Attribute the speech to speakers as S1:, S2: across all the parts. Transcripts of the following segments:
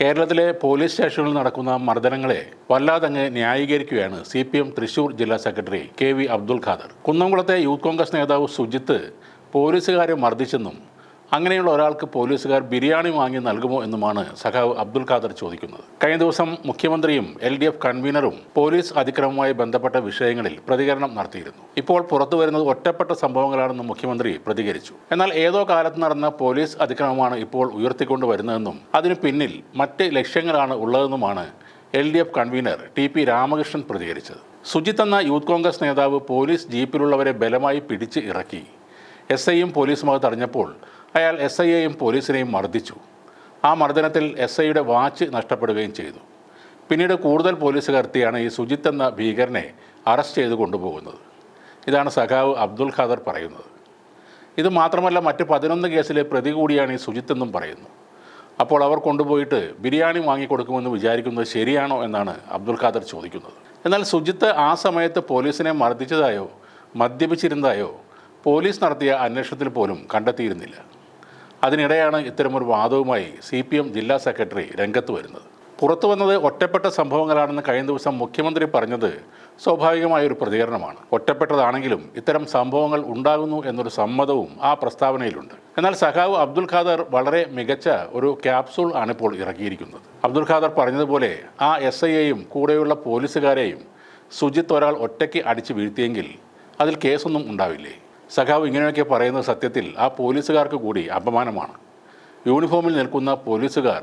S1: കേരളത്തിലെ പോലീസ് സ്റ്റേഷനുകളിൽ നടക്കുന്ന മർദ്ദനങ്ങളെ വല്ലാതങ്ങ് ന്യായീകരിക്കുകയാണ് സി പി എം തൃശൂർ ജില്ലാ secretary K V Abdul Khader. കുന്നംകുളത്തെ youth Congress നേതാവ് സുജിത്ത് പോലീസുകാരെ മർദ്ദിച്ചെന്നും അങ്ങനെയുള്ള ഒരാൾക്ക് പോലീസുകാർ ബിരിയാണി വാങ്ങി നൽകുമോ എന്നുമാണ് സഖാവ് അബ്ദുൽ ഖാദർ ചോദിക്കുന്നത്. കഴിഞ്ഞ ദിവസം മുഖ്യമന്ത്രിയും എൽ ഡി എഫ് കൺവീനറും പോലീസ് അതിക്രമവുമായി ബന്ധപ്പെട്ട വിഷയങ്ങളിൽ പ്രതികരണം നടത്തിയിരുന്നു. ഇപ്പോൾ പുറത്തു വരുന്നത് ഒറ്റപ്പെട്ട സംഭവങ്ങളാണെന്ന് മുഖ്യമന്ത്രി പ്രതികരിച്ചു. എന്നാൽ ഏതോ കാലത്ത് നടന്ന പോലീസ് അതിക്രമമാണ് ഇപ്പോൾ ഉയർത്തിക്കൊണ്ടുവരുന്നതെന്നും അതിന് പിന്നിൽ മറ്റ് ലക്ഷ്യങ്ങളാണ് ഉള്ളതെന്നുമാണ് L D F convener T P Ramakrishnan പ്രതികരിച്ചത്. സുജിത്ത് എന്ന യൂത്ത് കോൺഗ്രസ് നേതാവ് പോലീസ് ജീപ്പിലുള്ളവരെ ബലമായി പിടിച്ച് ഇറക്കി. എസ് ഐയും പോലീസുമായി തടഞ്ഞപ്പോൾ അയാൾ എസ് ഐയെയും പോലീസിനെയും മർദ്ദിച്ചു. ആ മർദ്ദനത്തിൽ എസ് ഐയുടെ വാച്ച് നഷ്ടപ്പെടുകയും ചെയ്തു. പിന്നീട് കൂടുതൽ പോലീസുകാർ എത്തിയാണ് ഈ സുജിത്ത് എന്ന ഭീകരനെ അറസ്റ്റ് ചെയ്ത് കൊണ്ടുപോകുന്നത്. ഇതാണ് സഖാവ് അബ്ദുൽ ഖാദർ പറയുന്നത്. ഇത് മാത്രമല്ല മറ്റ് പതിനൊന്ന് കേസിലെ പ്രതി കൂടിയാണ് ഈ സുജിത്ത് എന്നും പറയുന്നു. അപ്പോൾ അവർ കൊണ്ടുപോയിട്ട് ബിരിയാണി വാങ്ങിക്കൊടുക്കുമെന്ന് വിചാരിക്കുന്നത് ശരിയാണോ എന്നാണ് അബ്ദുൽ ഖാദർ ചോദിക്കുന്നത്. എന്നാൽ സുജിത്ത് ആ സമയത്ത് പോലീസിനെ മർദ്ദിച്ചതായോ മദ്യപിച്ചിരുന്നതായോ പോലീസ് നടത്തിയ അന്വേഷണത്തിൽ പോലും കണ്ടെത്തിയിരുന്നില്ല. അതിനിടെയാണ് ഇത്തരമൊരു വാദവുമായി സി പി എം ജില്ലാ സെക്രട്ടറി രംഗത്ത് വരുന്നത്. പുറത്തു വന്നത് ഒറ്റപ്പെട്ട സംഭവങ്ങളാണെന്ന് കഴിഞ്ഞ ദിവസം മുഖ്യമന്ത്രി പറഞ്ഞത് സ്വാഭാവികമായ ഒരു പ്രതികരണമാണ്. ഒറ്റപ്പെട്ടതാണെങ്കിലും ഇത്തരം സംഭവങ്ങൾ ഉണ്ടാകുന്നു എന്നൊരു സമ്മതവും ആ പ്രസ്താവനയിലുണ്ട്. എന്നാൽ സഖാവ് അബ്ദുൽ ഖാദർ വളരെ മികച്ച ഒരു ക്യാപ്സൂൾ ആണ് ഇപ്പോൾ ഇറക്കിയിരിക്കുന്നത്. അബ്ദുൽ ഖാദർ പറഞ്ഞതുപോലെ ആ എസ് ഐയെയും കൂടെയുള്ള പോലീസുകാരെയും സുജിത്ത് ഒരാൾ ഒറ്റയ്ക്ക് അടിച്ചു വീഴ്ത്തിയെങ്കിൽ അതിൽ കേസൊന്നും ഉണ്ടാവില്ലേ? സഖാവ് ഇങ്ങനെയൊക്കെ പറയുന്നത് സത്യത്തിൽ ആ പോലീസുകാർക്ക് കൂടി അപമാനമാണ്. യൂണിഫോമിൽ നിൽക്കുന്ന പോലീസുകാർ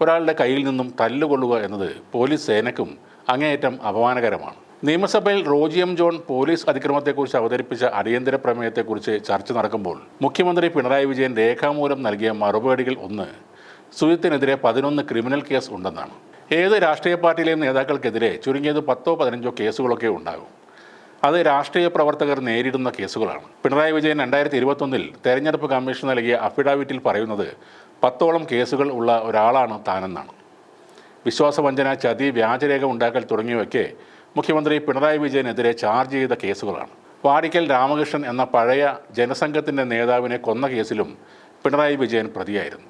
S1: ഒരാളുടെ കയ്യിൽ നിന്നും തല്ലുകൊള്ളുക എന്നത് പോലീസ് സേനയ്ക്കും അങ്ങേയറ്റം അപമാനകരമാണ്. നിയമസഭയിൽ റോജി എം ജോൺ പോലീസ് അതിക്രമത്തെക്കുറിച്ച് അവതരിപ്പിച്ച അടിയന്തര പ്രമേയത്തെക്കുറിച്ച് ചർച്ച നടക്കുമ്പോൾ മുഖ്യമന്ത്രി പിണറായി വിജയൻ രേഖാമൂലം നൽകിയ മറുപടികൾ ഒന്ന് സുജിത്തിനെതിരെ പതിനൊന്ന് ക്രിമിനൽ കേസ് ഉണ്ടെന്നാണ്. ഏത് രാഷ്ട്രീയ പാർട്ടിയിലെയും നേതാക്കൾക്കെതിരെ ചുരുങ്ങിയത് പത്തോ പതിനഞ്ചോ കേസുകളൊക്കെ ഉണ്ടാകും. അത് രാഷ്ട്രീയ പ്രവർത്തകർ നേരിടുന്ന കേസുകളാണ്. പിണറായി വിജയൻ രണ്ടായിരത്തി ഇരുപത്തൊന്നിൽ തെരഞ്ഞെടുപ്പ് കമ്മീഷൻ നൽകിയ അഫിഡാവിറ്റിൽ പറയുന്നത് പത്തോളം കേസുകൾ ഉള്ള ഒരാളാണ് താനെന്നാണ്. വിശ്വാസവഞ്ചന ചതി വ്യാജരേഖ ഉണ്ടാക്കൽ തുടങ്ങിയവയൊക്കെ മുഖ്യമന്ത്രി പിണറായി വിജയനെതിരെ ചാർജ് ചെയ്ത കേസുകളാണ്. വാടിക്കൽ രാമകൃഷ്ണൻ എന്ന പഴയ ജനസംഘത്തിന്റെ നേതാവിനെ കൊന്ന കേസിലും പിണറായി വിജയൻ പ്രതിയായിരുന്നു.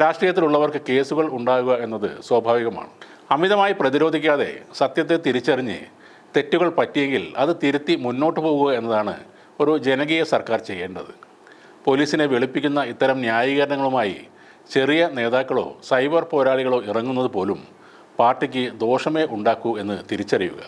S1: രാഷ്ട്രീയത്തിലുള്ളവർക്ക് കേസുകൾ ഉണ്ടാകുക എന്നത് സ്വാഭാവികമാണ്. അമിതമായി പ്രതിരോധിക്കാതെ സത്യത്തെ തിരിച്ചറിഞ്ഞ് തെറ്റുകൾ പറ്റിയെങ്കിൽ അത് തിരുത്തി മുന്നോട്ട് പോകുക എന്നതാണ് ഒരു ജനകീയ സർക്കാർ ചെയ്യേണ്ടത്. പോലീസിനെ വെളുപ്പിക്കുന്ന ഇത്തരം ന്യായീകരണങ്ങളുമായി ചെറിയ നേതാക്കളോ സൈബർ പോരാളികളോ ഇറങ്ങുന്നത് പോലും പാർട്ടിക്ക് ദോഷമേ ഉണ്ടാക്കൂ എന്ന് തിരിച്ചറിയുക.